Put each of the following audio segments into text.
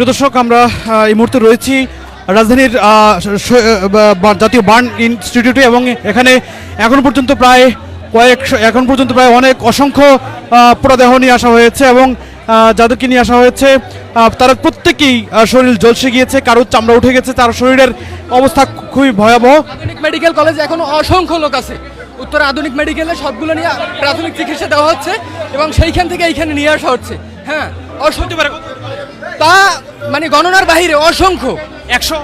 প্রিয় দর্শক, আমরা এই মুহূর্তে রয়েছি রাজধানীর জাতীয় বার্ন ইনস্টিটিউটে এবং এখানে এখন পর্যন্ত প্রায় কয়েকশো, এখন পর্যন্ত প্রায় অনেক অসংখ্য পুরাদেহ নিয়ে আসা হয়েছে এবং যাদেরকে নিয়ে আসা হয়েছে তারা প্রত্যেকেই শরীর ঝলসে গিয়েছে কারোর চামড়া উঠে গেছে, তার শরীরের অবস্থা খুবই ভয়াবহ। মেডিকেল কলেজে এখনও অসংখ্য লোক আছে। উত্তর আধুনিক মেডিকেলে সবগুলো নিয়ে প্রাথমিক চিকিৎসা দেওয়া হচ্ছে এবং সেইখান থেকে এইখানে নিয়ে আসা হচ্ছে। হ্যাঁ অসংখ্য তা মানে গণনার বাহিরে অসংখ্য। একশো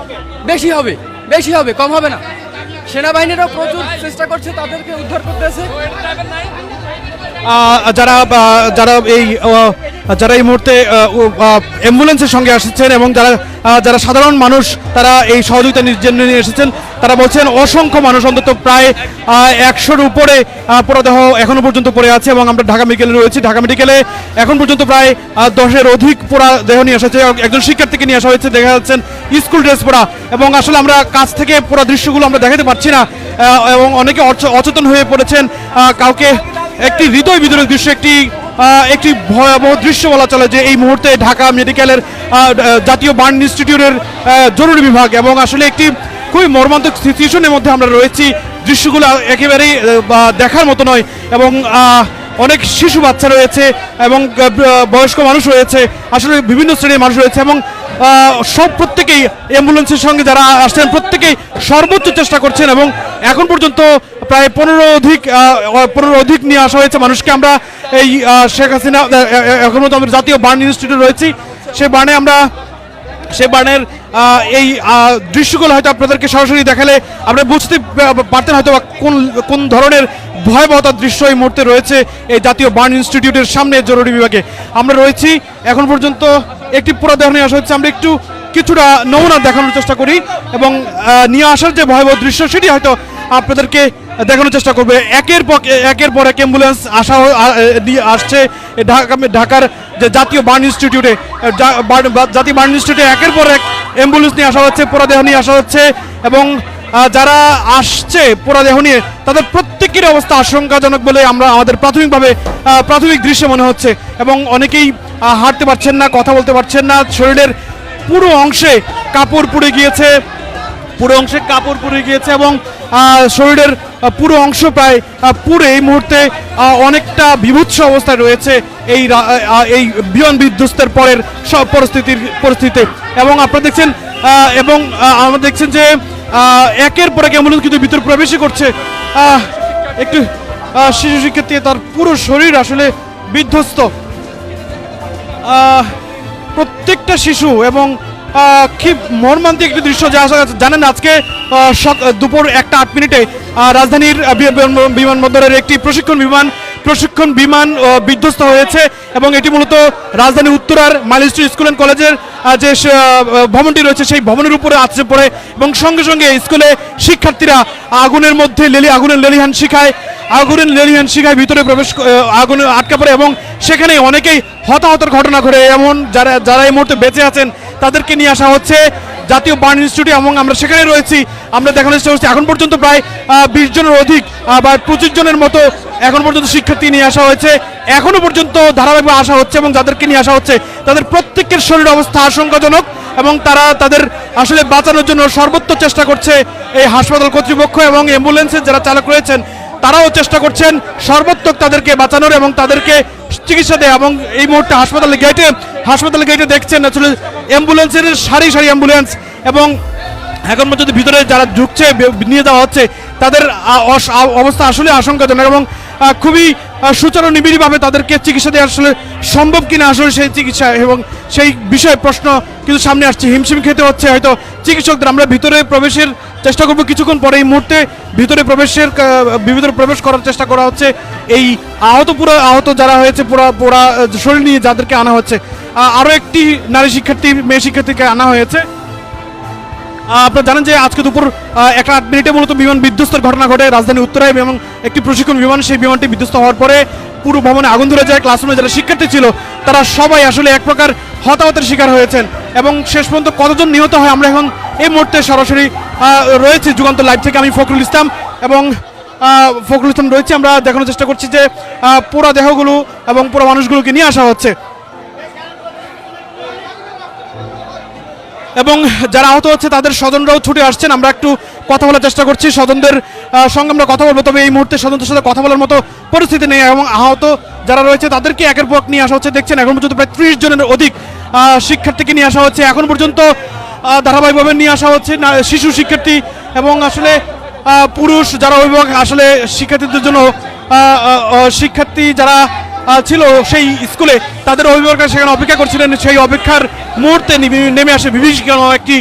বেশি হবে বেশি হবে কম হবে না। সেনাবাহিনীরাও প্রচুর চেষ্টা করছে তাদেরকে উদ্ধার করতেছে যারা যারা এই যারা এই মুহূর্তে অ্যাম্বুলেন্সের সঙ্গে এসেছেন এবং যারা যারা সাধারণ মানুষ, তারা এই সহযোগিতা জন্য নিয়ে এসেছেন, তারা বলছেন অসংখ্য মানুষ, অন্তত প্রায় একশোর উপরে পুরোদেহ এখনও পর্যন্ত পড়ে আছে এবং আমরা ঢাকা মেডিকেলে রয়েছি। ঢাকা মেডিকেলে এখন পর্যন্ত প্রায় দশের অধিক পোড়া দেহ নিয়ে হয়েছে একজন শিক্ষার্থীকে নিয়ে আসা হয়েছে, দেখা যাচ্ছেন স্কুল ড্রেস পরা। এবং আসলে আমরা কাছ থেকে পুরো দৃশ্যগুলো আমরা দেখাতে পারছি না এবং অনেকে অচ- অচেতন হয়ে পড়েছেন কাউকে একটি হৃদয় বিদরক দৃশ্য, একটি একটি ভয়াবহ দৃশ্য বলা চলে যে এই মুহূর্তে ঢাকা মেডিকেলের জাতীয় বার্ন ইনস্টিটিউটের জরুরি বিভাগ এবং আসলে একটি খুবই মর্মান্তক সিচুয়েশনের মধ্যে আমরা রয়েছি। দৃশ্যগুলো একেবারেই দেখার মতো নয় এবং অনেক শিশু বাচ্চা রয়েছে এবং বয়স্ক মানুষ রয়েছে, আসলে বিভিন্ন শ্রেণির মানুষ রয়েছে এবং সব প্রত্যেকেই অ্যাম্বুলেন্সের সঙ্গে যারা আসছেন প্রত্যেকেই সর্বোচ্চ চেষ্টা করছেন এবং এখন পর্যন্ত প্রায় পনেরো অধিক পনেরো অধিক নিয়ে আসা হয়েছে মানুষকে। আমরা এই শেখ হাসিনা এখন পর্যন্ত আমরা জাতীয় বার্ন ইনস্টিটিউটে রয়েছি। সে বার্নে আমরা, সে বার্নের এই দৃশ্যগুলো হয়তো আপনাদেরকে সরাসরি দেখালে আপনারা বুঝতে পারতেন হয়তো কোন কোন ধরনের ভয়াবহতার দৃশ্য এই মুহূর্তে রয়েছে এই জাতীয় বার্ন ইনস্টিটিউটের সামনে জরুরি বিভাগে। আমরা রয়েছি, এখন পর্যন্ত একটি পুরো দেহ নিয়ে আসা হচ্ছে। আমরা একটু কিছুটা নমুনা দেখানোর চেষ্টা করি এবং নিয়ে আসার যে ভয়াবহ দৃশ্য, সেটি হয়তো আপনাদেরকে দেখানোর চেষ্টা করবে। একের পর একের পর এক অ্যাম্বুলেন্স আসা দিয়ে আসছে ঢাকা, ঢাকার যে জাতীয় বার্ন ইনস্টিটিউটে। জাতীয় বার্ন ইনস্টিটিউটে একের পর এক অ্যাম্বুলেন্স নিয়ে আসা হচ্ছে, পোড়াদেহ নিয়ে আসা হচ্ছে এবং যারা আসছে পোড়াদেহ নিয়ে, তাদের প্রত্যেকের অবস্থা আশঙ্কাজনক বলে আমরা আমাদের প্রাথমিকভাবে প্রাথমিক দৃশ্য মনে হচ্ছে এবং অনেকেই হাঁটতে পারছেন না, কথা বলতে পারছেন না, শরীরের পুরো অংশে কাপড় পুড়ে গিয়েছে, পুরো অংশে কাপড় পুড়ে গিয়েছে এবং শরীরের পুরো অংশ প্রায় পুরো এই মুহূর্তে অনেকটা বিভৎস অবস্থায় রয়েছে এই এই বিয়ন বিধ্বস্তের পরের সব পরিস্থিতির, পরিস্থিতিতে। এবং আপনারা দেখছেন এবং আমরা দেখছেন যে একের পর এক অ্যাম্বুলেন্স কিন্তু ভিতর প্রবেশই করছে। একটু শিশু শিক্ষার্থী, তার পুরো শরীর আসলে বিধ্বস্ত। প্রত্যেকটা শিশু এবং কি মর্মান্তিক একটি দৃশ্য যা জানেন আজকে দুপুর একটা আট মিনিটে রাজধানীর বিমানবন্দরের একটি প্রশিক্ষণ বিমান প্রশিক্ষণ বিমান বিধ্বস্ত হয়েছে এবং এটি মূলত রাজধানী উত্তরার মাইলস্ট্রি স্কুল অ্যান্ড কলেজের যে ভবনটি রয়েছে সেই ভবনের উপরে আছড়ে পড়ে এবং সঙ্গে সঙ্গে স্কুলে শিক্ষার্থীরা আগুনের মধ্যে লেলি আগুনের লেলিহান শিখায়, আগুনের লেলিহান শিখায় ভিতরে প্রবেশ আগুনে আটকা পড়ে এবং সেখানে অনেকেই হতাহতের ঘটনা ঘটে। এমন যারা যারা এই মুহূর্তে বেঁচে আছেন তাদেরকে নিয়ে আসা হচ্ছে। জাতীয় বার্ন ইনস্টিটিউট এবং আমরা সেখানে রয়েছি। আমরা দেখানোর চেষ্টা করছি, এখন পর্যন্ত প্রায় বিশ জনের অধিক বা পঁচিশ জনের মতো এখন পর্যন্ত শিক্ষার্থী নিয়ে আসা হয়েছে। এখনও পর্যন্ত ধারাবাহিকভাবে আসা হচ্ছে এবং যাদেরকে নিয়ে আসা হচ্ছে, তাদের প্রত্যেকের শরীর অবস্থা আশঙ্কাজনক এবং তারা তাদের আসলে বাঁচানোর জন্য সর্বোচ্চ চেষ্টা করছে এই হাসপাতাল কর্তৃপক্ষ এবং অ্যাম্বুলেন্সের যারা চালক রয়েছেন, তারাও চেষ্টা করছেন সর্বোত্তক তাদেরকে বাঁচানোর এবং তাদেরকে চিকিৎসা দেয় এবং এই মুহূর্তে হাসপাতালের গেটে হাসপাতালের গেটে দেখছেন আসলে অ্যাম্বুলেন্সের সারি সারি অ্যাম্বুলেন্স এবং এখন পর্যন্ত ভিতরে যারা ঢুকছে নিয়ে যাওয়া হচ্ছে, তাদের অবস্থা আসলে আশঙ্কাজনক এবং খুবই সুচারু নিবিড়ভাবে তাদেরকে চিকিৎসা দেওয়া আসলে সম্ভব কিনা আসলে সেই চিকিৎসা এবং সেই বিষয়ে প্রশ্ন কিন্তু সামনে আসছে। হিমশিম খেতে হচ্ছে, হয়তো চিকিৎসকদের। আমরা ভিতরে প্রবেশের চেষ্টা করব। কিছুক্ষণ পরে এই মুহূর্তে ভিতরে প্রবেশের ভিতরে প্রবেশ করার চেষ্টা করা হচ্ছে। এই আহত পুরো, আহত যারা হয়েছে, পুরা পোড়া শরীর নিয়ে যাদেরকে আনা হচ্ছে। আরও একটি নারী শিক্ষার্থী, মেয়ে শিক্ষার্থীকে আনা হয়েছে। আপনারা জানেন যে আজকে দুপুর একটা আট মিনিটে মূলত বিমান বিধ্বস্তের ঘটনা ঘটে রাজধানী উত্তরায় এবং একটি প্রশিক্ষণ বিমান, সেই বিমানটি বিধ্বস্ত হওয়ার পরে পুরো ভবনে আগুন ধরে যায়। ক্লাসরুমে যারা শিক্ষার্থী ছিল, তারা সবাই আসলে এক প্রকার হতাহতের শিকার হয়েছেন এবং শেষ পর্যন্ত কতজন নিহত হয় আমরা এখন এই মুহূর্তে সরাসরি রয়েছে যুগান্ত লাইভ থেকে আমি ফখরুল ইসলাম এবং ফখরুল ইসলাম রয়েছে। আমরা দেখানোর চেষ্টা করছি যে পুরো দেহগুলো এবং পুরো মানুষগুলোকে নিয়ে আসা হচ্ছে। এবং যারা আহত হচ্ছে, তাদের স্বজনরাও ছুটে আসছেন। আমরা একটু কথা বলার চেষ্টা করছি। স্বজনদের সঙ্গে আমরা কথা বলব, তবে এই মুহূর্তে স্বজনদের সাথে কথা বলার মতো পরিস্থিতি নেই এবং আহত যারা রয়েছে, তাদেরকে একের পর নিয়ে আসা হচ্ছে। দেখছেন, এখন পর্যন্ত প্রায় ত্রিশ জনের অধিক শিক্ষার্থীকে নিয়ে আসা হচ্ছে। এখন পর্যন্ত ধারাবাহিকভাবে নিয়ে আসা হচ্ছে শিশু শিক্ষার্থী এবং আসলে পুরুষ যারা অভিভাবক, আসলে শিক্ষার্থীদের জন্য শিক্ষার্থী যারা ছিল সেই স্কুলে। তাদের অভিভাবকরা সেখানে অপেক্ষা করছিলেন। সেই অপেক্ষার মুহূর্তে নেমে আসে বিভীষিকানো একটি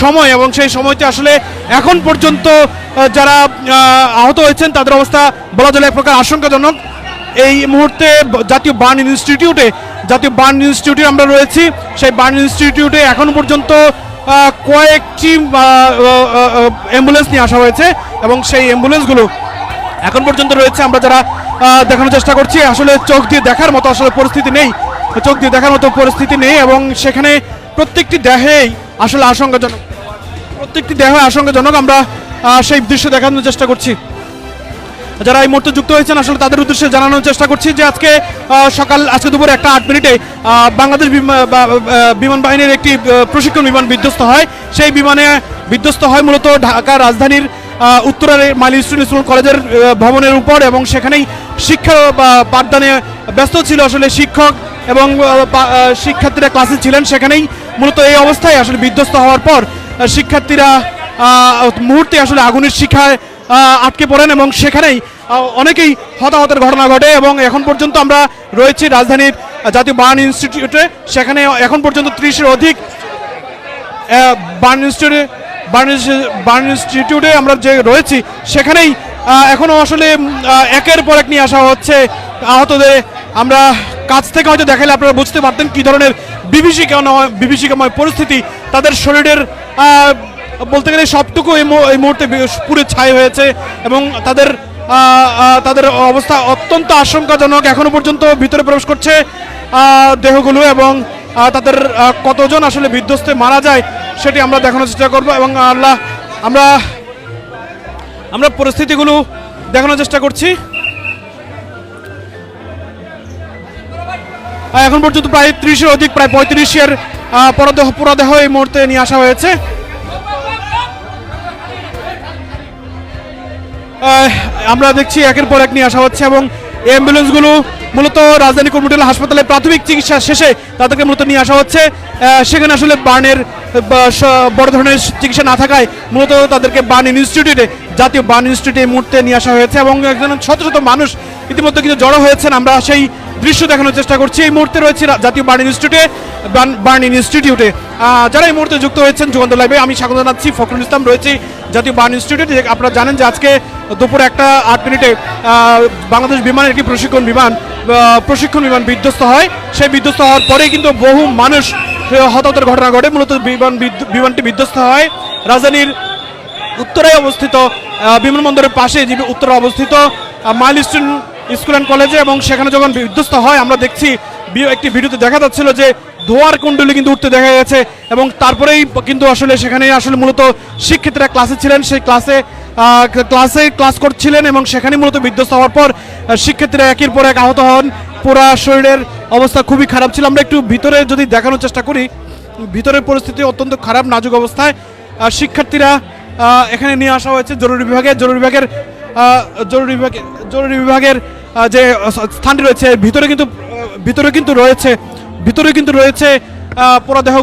সময় এবং সেই সময়তে আসলে এখন পর্যন্ত যারা আহত হয়েছেন, তাদের অবস্থা বলা চলে এক প্রকার আশঙ্কাজনক। এই মুহূর্তে জাতীয় বার্ন ইনস্টিটিউটে জাতীয় বার্ন ইনস্টিটিউটে আমরা রয়েছি। সেই বার্ন ইনস্টিটিউটে এখন পর্যন্ত কয়েকটি অ্যাম্বুলেন্স নিয়ে আসা হয়েছে এবং সেই অ্যাম্বুলেন্সগুলো এখন পর্যন্ত রয়েছে। আমরা যারা দেখানোর চেষ্টা করছি। আসলে চোখ দিয়ে দেখার মতো আসলে পরিস্থিতি নেই। চোখ দিয়ে দেখার মতো পরিস্থিতি নেই এবং সেখানে প্রত্যেকটি দেহেই আসলে আশঙ্কাজনক প্রত্যেকটি দেহ আশঙ্কাজনক আমরা সেই দৃশ্য দেখানোর চেষ্টা করছি। যারা এই মুহূর্তে যুক্ত হয়েছেন, আসলে তাদের উদ্দেশ্যে জানানোর চেষ্টা করছি যে আজকে সকাল, আজকে দুপুর একটা আট মিনিটে বাংলাদেশ বিমান বাহিনীর একটি প্রশিক্ষণ বিমান বিধ্বস্ত হয়। সেই বিমানে বিধ্বস্ত হয় মূলত ঢাকা রাজধানীর উত্তরের মাইল স্টুডেন্ট স্কুল কলেজের ভবনের উপর এবং সেখানেই শিক্ষা পাঠদানে ব্যস্ত ছিল আসলে শিক্ষক এবং শিক্ষার্থীরা ক্লাসে ছিলেন সেখানেই। মূলত এই অবস্থায় আসলে বিধ্বস্ত হওয়ার পর শিক্ষার্থীরা মুহূর্তে আসলে আগুনের শিখায় আটকে পড়েন এবং সেখানেই অনেকেই হতাহতের ঘটনা ঘটে এবং এখন পর্যন্ত আমরা রয়েছি রাজধানীর জাতীয় বার্ন ইনস্টিটিউটে। সেখানে এখন পর্যন্ত ত্রিশের অধিক বার্ন ইনস্টিটিউটে, বার্ন ইনস্টি- বার্ন ইনস্টিটিউটে আমরা যে রয়েছি, সেখানেই আহ, এখনও আসলে একের পর এক নিয়ে আসা হচ্ছে আহতদের। আমরা কাছ থেকে হয়তো দেখালে আপনারা বুঝতে পারতেন কী ধরনের বিভীষিকাময় বিভীষিকাময় পরিস্থিতি তাদের শরীরের বলতে গেলে সবটুকু এই মুহূর্তে পুরো ছাই হয়েছে এবং তাদের তাদের অবস্থা অত্যন্ত আশঙ্কাজনক। এখনও পর্যন্ত ভিতরে প্রবেশ করছে দেহগুলো এবং তাদের কতজন আসলে বিধ্বস্তে মারা যায় সেটি আমরা দেখানোর চেষ্টা করব এবং আল্লাহ আমরা আমরা পরিস্থিতিগুলো দেখানোর চেষ্টা করছি। এখন পর্যন্ত প্রায় ত্রিশের অধিক, প্রায় পঁয়ত্রিশের পরদেহ, পুরাদেহ এই মুহূর্তে নিয়ে আসা হয়েছে। আমরা দেখছি একের পর এক নিয়ে আসা হচ্ছে এবং অ্যাম্বুলেন্সগুলো মূলত রাজধানী কর্মটিলা হাসপাতালে প্রাথমিক চিকিৎসা শেষে তাদেরকে মূলত নিয়ে আসা হচ্ছে। সেখানে আসলে বার্নের বড় ধরনের চিকিৎসা না থাকায় মূলত তাদেরকে বার্ন ইনস্টিটিউটে, জাতীয় বার্ন ইনস্টিটিউটে এই মুহূর্তে নিয়ে আসা হয়েছে এবং একজন শত শত মানুষ ইতিমধ্যে কিন্তু জড়ো হয়েছেন। আমরা সেই দৃশ্য দেখানোর চেষ্টা করছি। এই মুহূর্তে রয়েছে জাতীয় বার্ন ইনস্টিটিউটে বার্ন- ইনস্টিটিউটে। যারা এই মুহূর্তে যুক্ত হয়েছেন যুগান্ত লাইভে, আমি স্বাগত জানাচ্ছি, ফখরুল ইসলাম রয়েছি জাতীয় বার্ন ইনস্টিটিউটে। আপনারা জানেন যে আজকে দুপুর একটা আট মিনিটে বাংলাদেশ বিমানের একটি প্রশিক্ষণ বিমান প্রশিক্ষণ বিমান বিধ্বস্ত হয়। সেই বিধ্বস্ত হওয়ার পরে কিন্তু বহু মানুষ হতাহতের ঘটনা ঘটে। মূলত বিমান বিমানটি বিধ্বস্ত হয় রাজধানীর উত্তরায় অবস্থিত বিমানবন্দরের পাশে যে উত্তরে অবস্থিত মাইল স্টোন স্কুল অ্যান্ড কলেজে এবং সেখানে যখন বিধ্বস্ত হয়, আমরা দেখছি একটি ভিডিওতে দেখা যাচ্ছিল যে ধোয়ার কুণ্ডলি কিন্তু উঠতে দেখা গেছে এবং তারপরেই কিন্তু আসলে সেখানে আসলে মূলত শিক্ষিতরা ক্লাসে ছিলেন। সেই ক্লাসে ক্লাসে ক্লাস করছিলেন এবং সেখানে মূলত বিধ্বস্ত হওয়ার পর শিক্ষার্থীরা একের পর এক আহত হন। পুরা শরীরের অবস্থা খুবই খারাপ ছিল। আমরা একটু ভিতরে যদি দেখানোর চেষ্টা করি, ভিতরের পরিস্থিতি অত্যন্ত খারাপ, নাজুক অবস্থায়। শিক্ষার্থীরা এখানে নিয়ে আসা হয়েছে জরুরি বিভাগে। জরুরি বিভাগের জরুরি বিভাগে জরুরি বিভাগের যে স্থানটি রয়েছে ভিতরে কিন্তু ভিতরে কিন্তু রয়েছে ভিতরে কিন্তু রয়েছে আহ, পুরা দেহ